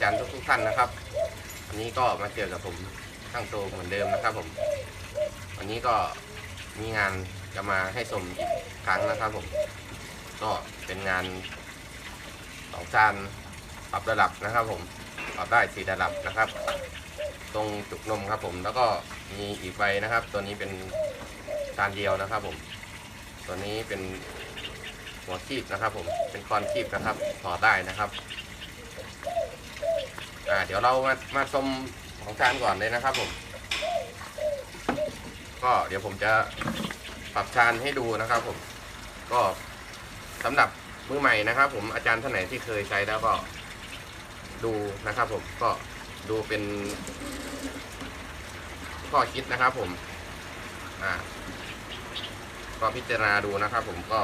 จารย์ทุกทุกๆท่านนะครับวันนี้ก็มาเจอกับผมช่างโตเหมือนเดิมนะครับผม วันนี้ก็มีงานจะมาให้ชมอีกครั้งนะครับผม ก็เป็นงานสองจานปรับระดับนะครับ ผมปรับได้สี่ระดับนะครับ ตรงจุกนมครับผม แล้วก็มีอีกใบนะครับ ตัวนี้เป็นจานเดียวนะครับ ผม ตัวนี้เป็นหัวคีบนะครับ ผมเป็นคอนคีบนะครับถอดได้นะครับ เดี๋ยวเรามามาชมของจานก่อนเลยนะครับผม ก็เดี๋ยวผมจะปรับชานให้ดูนะครับผม ก็สำหรับมือใหม่นะครับ ผมอาจารย์ท่านไหนที่เคยใช้แล้วก็ดูนะครับ ผมก็ดูเป็นข้อคิดนะครับ ผม อ่า ก็พิจารณาดูนะครับ ผมก็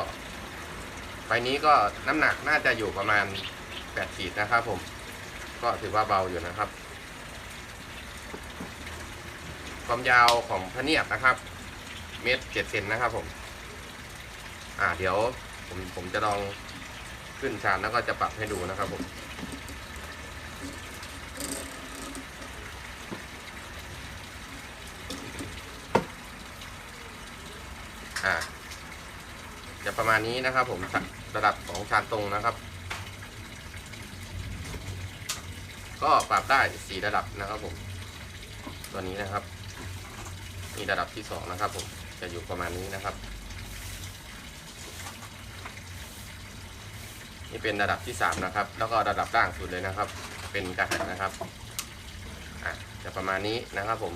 ไฟนี้ก็น้ำหนักน่าจะอยู่ประมาณ8ขีดนะครับ ผม ก็ถือว่าเบาอยู่นะครับ ความยาวของพเนียดนะครับ เมตรเจ็ดเซนนะครับผม อ่าเดี๋ยวผมผมจะลองขึ้นชานแล้วก็จะปรับให้ดูนะครับผมอ่าจะประมาณนี้นะครับผมระดับของชานตรงนะครับ ก็ปรับได้สี่ระดับนะครับผม ตัวนี้นะครับมีระดับที่สองนะครับผมจะอยู่ประมาณนี้นะครับนี่เป็นระดับที่สามนะครับ แล้วก็ระดับล่างสุดเลยนะครับ เป็นกระหังนะครับอะจะประมาณนี้นะครับผม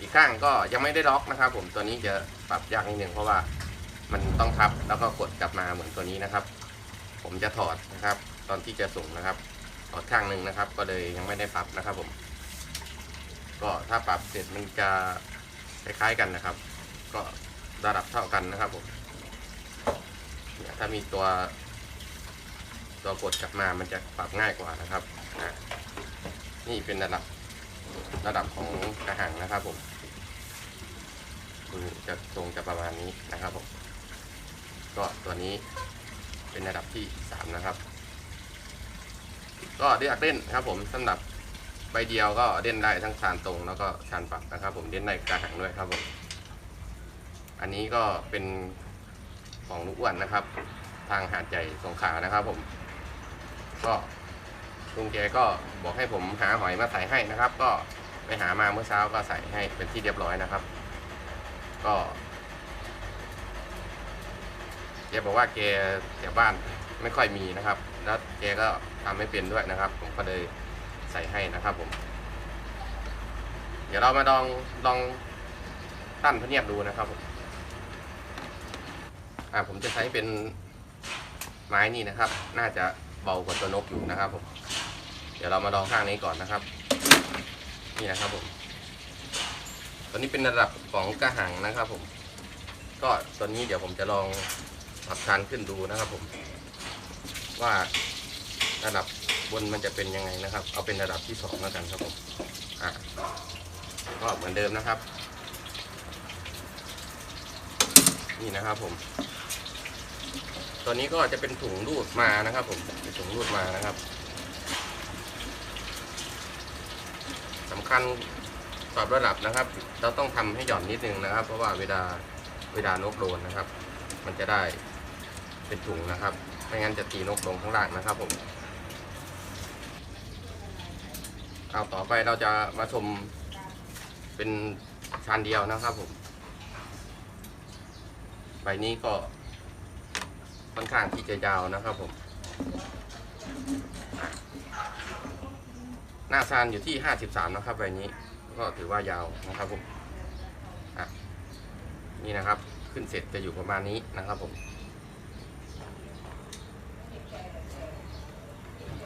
อีกข้างก็ยังไม่ได้ล็อกนะครับ ผมตัวนี้จะปรับยากนิดหนึ่งเพราะว่ามันต้องทับแล้วก็กดกลับมาเหมือนตัวนี้นะครับ ผมจะถอดนะครับ อนที่จะส่งนะครับถอดข้างหนึ่งนะครับ ก็เลยยังไม่ได้ปรับนะครับผม ก็ถ้าปรับเสร็จมันจะคล้ายๆกันนะครับ ก็ระดับเท่ากันนะครับผมเนี่ยถ้ามีตัวตัวกดกลับมามันจะปรับง่ายกว่านะครับนี่เป็นระดับระดับของกระหังนะครับผมจะทรงจะประมาณนี้นะครับผมก็ตัวนี้เป็นระดับที่สามนะครับ ก็เลือกเล่นครับผมสำหรับใบเดียวก็เล่นได้ทั้งชานตรงแล้วก็ชานปรับนะครับ ผมเล่นได้กระหังด้วยครับผมอันนี้ก็เป็นของลูกอ้วนนะครับ ทางหาดใหญ่สงขลานะครับผม ก็ลุงแกก็บอกให้ผมหาหอยมาใส่ให้นะครับ ก็ไปหามาเมื่อเช้าก็ใส่ให้เป็นที่เรียบร้อยนะครับ ก็แกบอกว่าแกแถวบ้าน ไม่ค่อยมีนะครับ แล้วแกก็ทำไม่เป็นด้วยนะครับ ผมก็เลยใส่ให้นะครับผม เดี๋ยวเรามาลองลองตั้นพเนียบดูนะครับผมอ่าผมจะใช้เป็นไม้นี่นะครับ น่าจะเบากว่าตัวนกอยู่นะครับผม เดี๋ยวเรามาลองข้างนี้ก่อนนะครับ นี่นะครับผม ตัวนี้เป็นระดับของกระหังนะครับผม ก็ตัวนี้เดี๋ยวผมจะลองปรับชานขึ้นดูนะครับผม ว่าระดับบนมันจะเป็นยังไงนะครับ เอาเป็นระดับที่สองแล้วกันครับผมอ่าก็เหมือนเดิมนะครับ นี่นะครับผม ตัวนี้ก็จะเป็นถุงรูดมานะครับ ผมเป็นถุงรูดมานะครับสำคัญปรับระดับนะครับ เราต้องทำให้หย่อนนิดนึงนะครับ เพราะว่าเวลาเวลานกโดนนะครับ มันจะได้เป็นถุงนะครับ ไม่งั้นจะตีนกลงข้างล่างนะครับผมเอาต่อไปเราจะมาชมเป็นชานเดียวนะครับผม ใบนี้ก็ค่อนข้างที่จะยาวนะครับผม หน้าซานอยู่ที่ 53 นะครับ ใบนี้ก็ถือว่ายาวนะครับผมนี่นะครับ ขึ้นเสร็จจะอยู่ประมาณนี้นะครับผม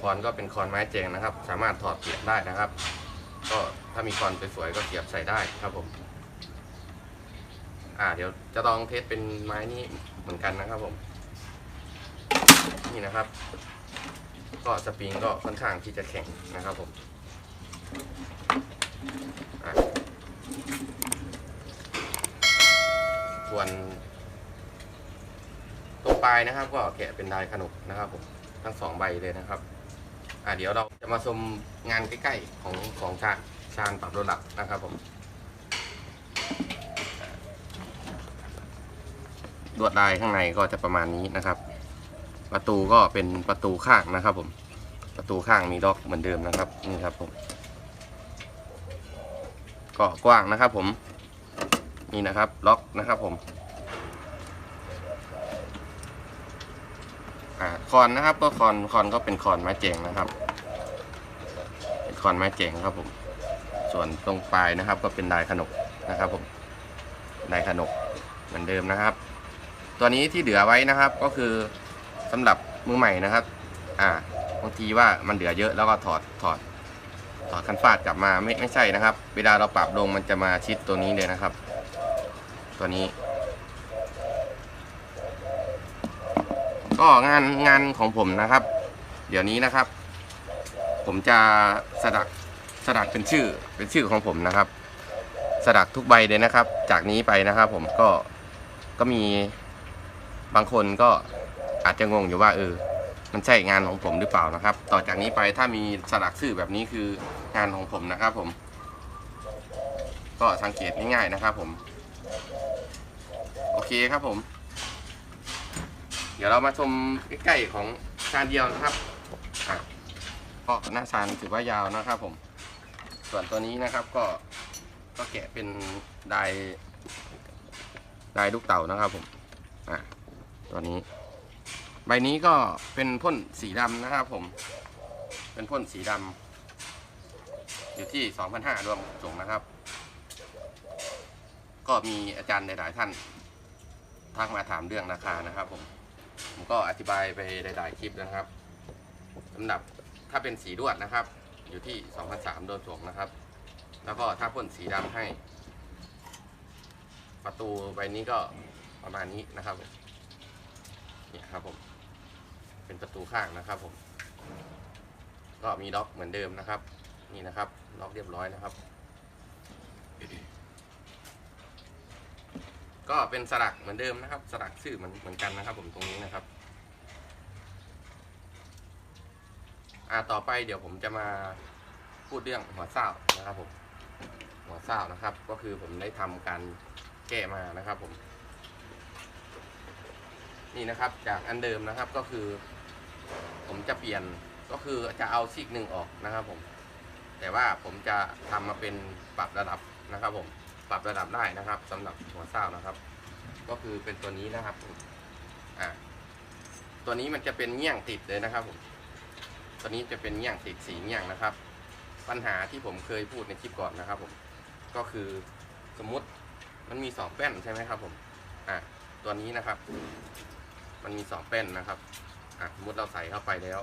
คอนก็เป็นคอนไม้แจงนะครับ สามารถถอดเสียบได้นะครับ ก็ถ้ามีคอนสวยๆก็เสียบใส่ได้ครับผม อ่าเดี๋ยวจะลองเทสเป็นไม้นี้เหมือนกันนะครับผม นี่นะครับ ก็สปริงก็ค่อนข้างที่จะแข็งนะครับผมอะส่วนปลายนะครับ ก็แกะเป็นลายขนกนะครับผมทั้งสองใบเลยนะครับ อ่าเดี๋ยวเราจะมาชมงานใกล้ๆของของชาญชาญปรับระดับนะครับผมลวดลายข้างในก็จะประมาณนี้นะครับ ประตูก็เป็นประตูข้างนะครับ ผม ประตูข้างมีล็อกเหมือนเดิมนะครับนี่ครับผมก็กว้างนะครับ ผมนี่นะครับ ล็อกนะครับ ผม อ่า คอนนะครับ ก็คอนคอนก็เป็นคอนไม้เจงนะครับ เป็นคอนไม้เจงครับผม ส่วนตรงปลายนะครับ ก็เป็นลายขนกนะครับผมลายขนกเหมือนเดิมนะครับ ตัวนี้ที่เหลือไว้นะครับ ก็คือสำหรับมือใหม่นะครับ อ่าบางทีว่ามันเหลือเยอะแล้วก็ถอดถอดถอดคันฟาดกลับมาไม่ไม่ใช่นะครับ เวลาเราปรับลงมันจะมาชิดตัวนี้เลยนะครับ ตัวนี้ ก็งานงานของผมนะครับ เดี๋ยวนี้นะครับ ผมจะสลักสลักเป็นชื่อเป็นชื่อของผมนะครับ สลักทุกใบเลยนะครับ จากนี้ไปนะครับ ผมก็ก็มีบางคนก็อาจจะงงอยู่ว่าเออ มันใช่งานของผมหรือเปล่านะครับ ต่อจากนี้ไปถ้ามีสลักชื่อแบบนี้คืองานของผมนะครับ ผม ก็สังเกตง่ายๆนะครับ ผม โอเคครับผม เดี๋ยวเรามาชมใกล้ๆของชานเดียวนะครับก็หน้าชานถือว่ายาวนะครับผม ส่วนตัวนี้นะครับก็ก็แกะเป็นลายลายลูกเต่านะครับผมอะตัวนี้ ใบนี้ก็เป็นพ่นสีดำนะครับผม เป็นพ่นสีดำอยู่ที่2,500รวมส่งนะครับ ก็มีอาจารย์หลายๆท่านทักมาถามเรื่องราคานะครับผม ผมก็อธิบายไปหลายๆคลิปนะครับสำหรับถ้าเป็นสีลวดนะครับ อยู่ที่2,300โดนส่งนะครับ แล้วก็ถ้าพ่นสีดำให้ ประตูใบนี้ก็ประมาณนี้นะครับเนี่ยครับผม เป็นประตูข้างนะครับผม ก็มีล็อกเหมือนเดิมนะครับ นี่นะครับ ล็อกเรียบร้อยนะครับ ก็เป็นสลักเหมือนเดิมนะครับ สลักชื่อเหมือนเหมือนกันนะครับ ผมตรงนี้นะครับ อ่าต่อไปเดี๋ยวผมจะมาพูดเรื่องหัวเศร้านะครับผมหัวเศร้านะครับ ก็คือผมได้ทำการแก้มานะครับผมนี่นะครับจากอันเดิมนะครับก็คือ ผมจะเปลี่ยนก็คือจะเอาซีกหนึ่งออกนะครับผม แต่ว่าผมจะทำมาเป็นปรับระดับนะครับผม ปรับระดับได้นะครับสำหรับหัวเศร้านะครับ ก็คือเป็นตัวนี้นะครับอ่าตัวนี้มันจะเป็นเงี้ยงติดเลยนะครับผมตัวนี้จะเป็นเงี้ยงติดสีเงี้ยงนะครับ ปัญหาที่ผมเคยพูดในคลิปก่อนนะครับ ผม ก็คือสมมติมันมีสองแป้นใช่ไหมครับ ผมอ่าตัวนี้นะครับ มันมีสองแป้นนะครับอะสมมติเราใส่เข้าไปแล้ว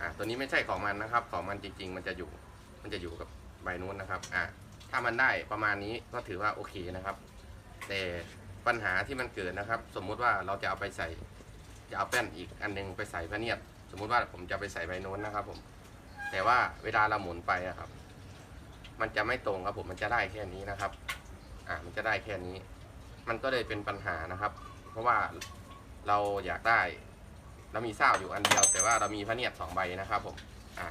อ่าตัวนี้ไม่ใช่ของมันนะครับ ของมันจริง ๆ มันจะอยู่ มันจะอยู่กับใบนู้นนะครับ อ่า ถ้ามันได้ประมาณนี้ก็ถือว่าโอเคนะครับ แต่ปัญหาที่มันเกิดนะครับ สมมุติว่าเราจะเอาไปใส่ จะเอาแป้นอีกอันหนึงไปใส่พระเนียดสมมุติว่าผมจะไปใส่ใบโน้นนะครับ ผม แต่ว่าเวลาเราหมุนไปอะครับ มันจะไม่ตรงครับผมมันจะได้แค่นี้นะครับ อ่ามันจะได้แค่นี้ มันก็เลยเป็นปัญหานะครับ เพราะว่าเราอยากได้เรามีเศร้าอยู่อันเดียว แต่ว่าเรามีพระเนียดสองใบนะครับ ผม อ่า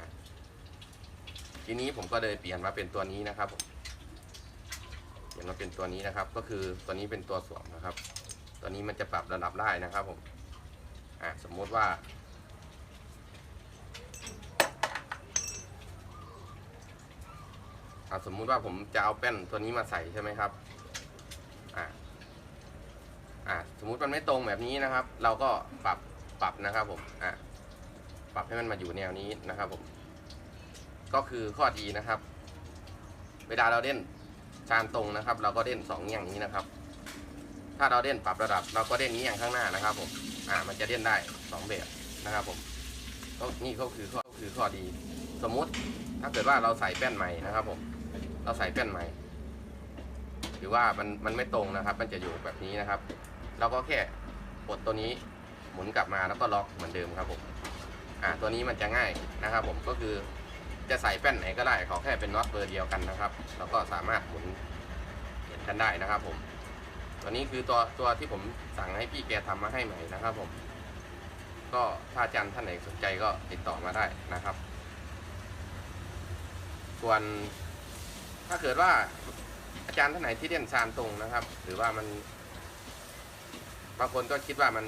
ทีนี้ผมก็เลยเปลี่ยนมาเป็นตัวนี้นะครับผม นมาเป็นตัวนี้นะครับ ก็คือตัวนี้เป็นตัวสวมนะครับ ตัวนี้มันจะปรับระดับได้นะครับผมอ่าสมมุติว่าอ่า สมมุติว่าผมจะเอาแป้นตัวนี้มาใส่ใช่ไหมครับอ่าอ่าสมมุติมันไม่ตรงแบบนี้นะครับ เราก็ปรับปรับนะครับผมอ่าปรับให้มันมาอยู่แนวนี้นะครับผม ก็คือข้อดีนะครับ เวลาเราเล่น ชานตรงนะครับ เราก็เล่นสองเงี้ยงนี้นะครับ ถ้าเราเล่นปรับระดับ เราก็เล่นเงี้อย่างข้างหน้านะครับผมอ่ามันจะเล่นได้สองแบบนะครับผมก็นี่ก็คือข้อคือข้อดี สมมุติถ้าเกิดว่าเราใส่แป้นใหม่นะครับผมเราใส่แป้นใหม่หรือว่ามันมันไม่ตรงนะครับ มันจะอยู่แบบนี้นะครับ เราก็แค่กดตัวนี้หมุนกลับมาแล้วก็ล็อกเหมือนเดิมครับผมอ่าตัวนี้มันจะง่ายนะครับ ผมก็คือ จะใส่แป้นไหนก็ได้ขอแค่เป็นน็อตเบอร์เดียวกันนะครับ แล้วก็สามารถหมุนเห็นกันได้นะครับผมตัวนี้คือตัวตัวที่ผมสั่งให้พี่แกทำมาให้ใหม่นะครับผม ก็ถ้าอาจารย์ท่านไหนสนใจก็ติดต่อมาได้นะครับ ส่วนถ้าเกิดว่าอาจารย์ท่านไหนที่เรียนชานตรงนะครับ หรือว่ามัน บางคนก็คิดว่ามัน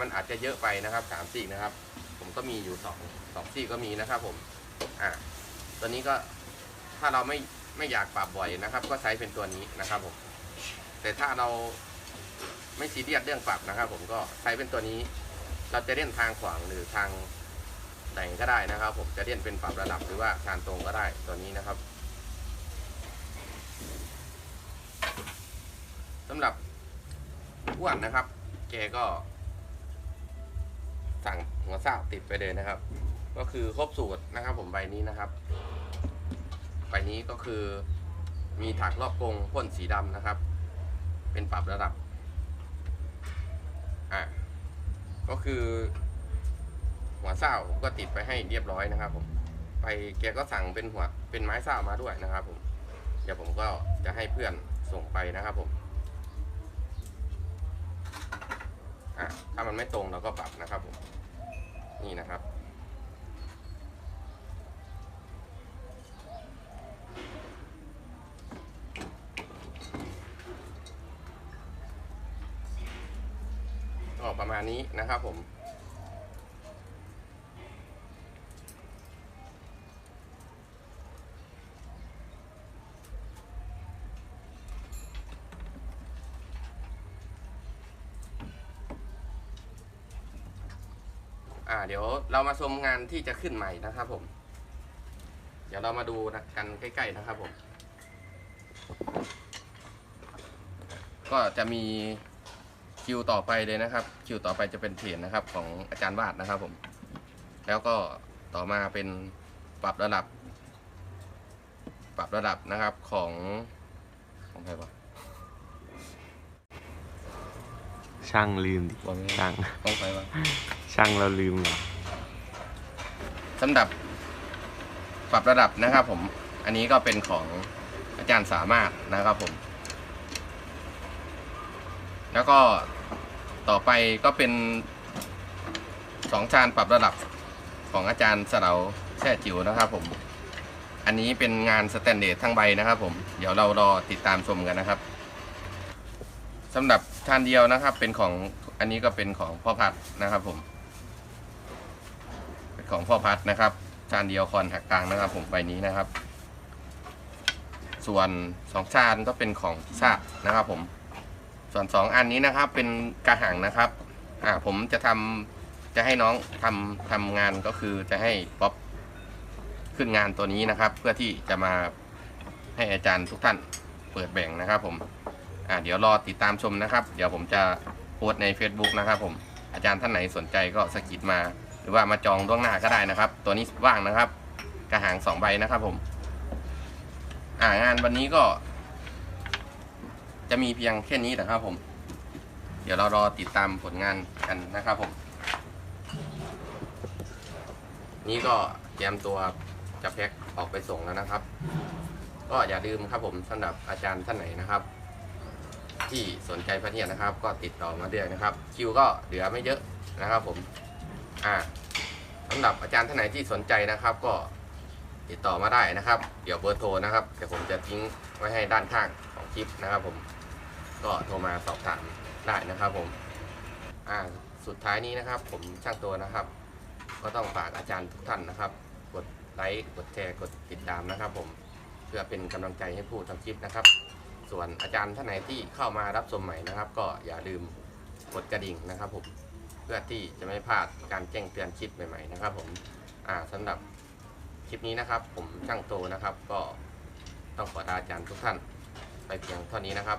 มันอาจจะเยอะไปนะครับสามซี่นะครับ ผมก็มีอยู่สองสองซี่ก็มีนะครับผม อ่าตัวนี้ก็ถ้าเราไม่ไม่อยากปรับบ่อยนะครับ ก็ใช้เป็นตัวนี้นะครับผมแต่ถ้าเราไม่ซีเรียสเรื่องปรับนะครับ ผมก็ใช้เป็นตัวนี้ เราจะเล่นทางขวางหรือทางไหนก็ได้นะครับ ผมจะเล่นเป็นปรับระดับหรือว่าชานตรงก็ได้ตัวนี้นะครับสำหรับอ้วนนะครับ แกก็สั่งหัวเศร้าติดไปเลยนะครับ ก็คือครบสูตรนะครับผมใบนี้นะครับ ใบนี้ก็คือมีถักรอบกรงพ่นสีดำนะครับ เป็นปรับระดับอะก็คือหัวเศร้าผมก็ติดไปให้เรียบร้อยนะครับผมไปแกก็สั่งเป็นหัวเป็นไม้เศร้ามาด้วยนะครับผมเดี๋ยวผมก็จะให้เพื่อนส่งไปนะครับผมอะถ้ามันไม่ตรงเราก็ปรับนะครับผมนี่นะครับ ก็ประมาณ นะครับผม อ่าเดี๋ยวเรามาชมงานที่จะขึ้นใหม่นะครับผม เดี๋ยวเรามาดูนะกันใกล้ๆนะครับผม ก็จะมี คิวต่อไปเลยนะครับ คิวต่อไปจะเป็นเพจนะครับของอาจารย์วาดนะครับผม แล้วก็ต่อมาเป็นปรับระดับ ปรับระดับนะครับของของใครวะช่างลืมดิบอกไม่ได้ช่างของใครวะช่างเราลืมเหรอสำหรับปรับระดับนะครับผม อันนี้ก็เป็นของอาจารย์สามารถนะครับผม แล้วก็ต่อไปก็เป็นสองชานปรับระดับของอาจารย์สเราแช่จิ๋วนะครับผม อันนี้เป็นงานสแตนเดร์ทั้งใบนะครับผม เดี๋ยวเรารอติดตามชมกันนะครับสำหรับชานเดียวนะครับเป็นของอันนี้ก็เป็นของพ่อพัดนะครับผม เป็นของพ่อพัดนะครับชานเดียวคอนหักกลางนะครับ ผมใบนี้นะครับ ส่วนสองชานก็เป็นของพิซซ่านะครับผม ส่วนสองอันนี้นะครับเป็นกระหังนะครับอ่าผมจะทำจะให้น้องทำทำงานก็คือจะให้ป๊อปขึ้นงานตัวนี้นะครับ เพื่อที่จะมาให้อาจารย์ทุกท่านเปิดแบ่งนะครับ ผมอ่าเดี๋ยวรอติดตามชมนะครับ เดี๋ยวผมจะโพสต์ใน Facebook นะครับ ผมอาจารย์ท่านไหนสนใจก็สกิดมา หรือว่ามาจองล่วงหน้าก็ได้นะครับ ตัวนี้ว่างนะครับ กระหางสองใบนะครับ ผม อ่างานวันนี้ก็ จะมีเพียงแค่นี้นะครับผม เดี๋ยวเรารอติดตามผลงานกันนะครับผม นี่ก็เตรียมตัวจะแพ็คออกไปส่งแล้วนะครับ ก็อย่าลืมครับผมสำหรับอาจารย์ท่านไหนนะครับ ที่สนใจพระเนียดนะครับ ก็ติดต่อมาเรื่อยนะครับ คิวก็เหลือไม่เยอะนะครับผม อ่าสำหรับอาจารย์ท่านไหนที่สนใจนะครับ ก็ติดต่อมาได้นะครับ เดี๋ยวเบอร์โทรนะครับ เดี๋ยวผมจะทิ้งไว้ให้ด้านข้างของคลิปนะครับผม ก็โทรมาสอบถามได้นะครับผมอ่าสุดท้ายนี้นะครับ ผมช่างตัวนะครับ ก็ต้องฝากอาจารย์ทุกท่านนะครับ กดไลค์กดแชร์กดติดตามนะครับ ผมเพื่อเป็นกำลังใจให้ผู้ทำคลิปนะครับ ส่วนอาจารย์ท่านไหนที่เข้ามารับชมใหม่นะครับ ก็อย่าลืมกดกระดิ่งนะครับ ผมเพื่อที่จะไม่พลาดการแจ้งเตือนคลิปใหม่ ๆนะครับ ผมอ่าสำหรับคลิปนี้นะครับ ผมช่างโตนะครับ ก็ต้องขอลาอาจารย์ทุกท่าน ไปเพียงเท่านี้นะครับ